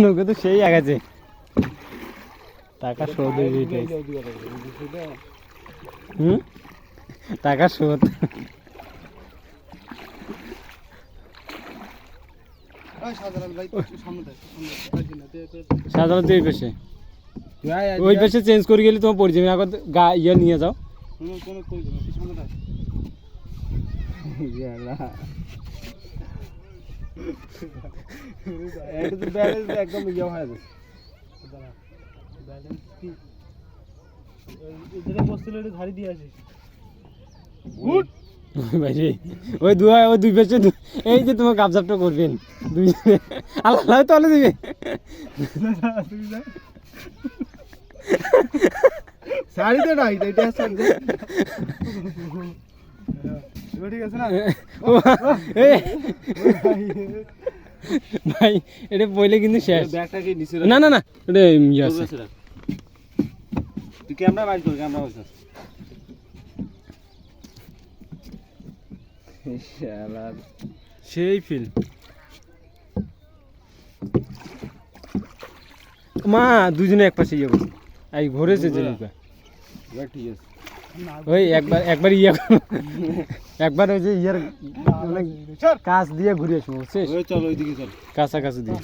নৌকো তো সেই আগাছে। টাকা শোধ হয়ে হুম? টাকা শোধ। সাধারণত এই পেশে। ওই পেশে চেঞ্জ করে গেলে তোমার যাবে এখন গা ইয়ে নিয়ে যাও। একদম ইয়ে হয়ে যাচ্ছে। ধারি দিয়ে আসিস বাইরে ওই দুই ওই দুই দু- এই যে তোমার কাবজাবটা করবেন। দুই আল্লাহ তলে দিবে। শাড়িতে নাই এটা শাড়ি ঠিক আছে না? ভাই এটা বইলে কিন্তু শেষ। ব্যাগটা কি নিচে না না না এটা ইয়ে আছে। তুই ক্যামেরা বাইর কর ক্যামেরা বাইর কর। শালার সেই ফিল মা দুজনে এক পাশে ইয়ে করছে এই ঘুরেছে যে। ঠিক আছে। ওই একবার একবার ইয়ে একবার ওই যে ইয়ের মানে কাজ দিয়ে ঘুরে আসব বুঝছিস? চল ওইদিকে চল। কাছাকাছি দিয়ে।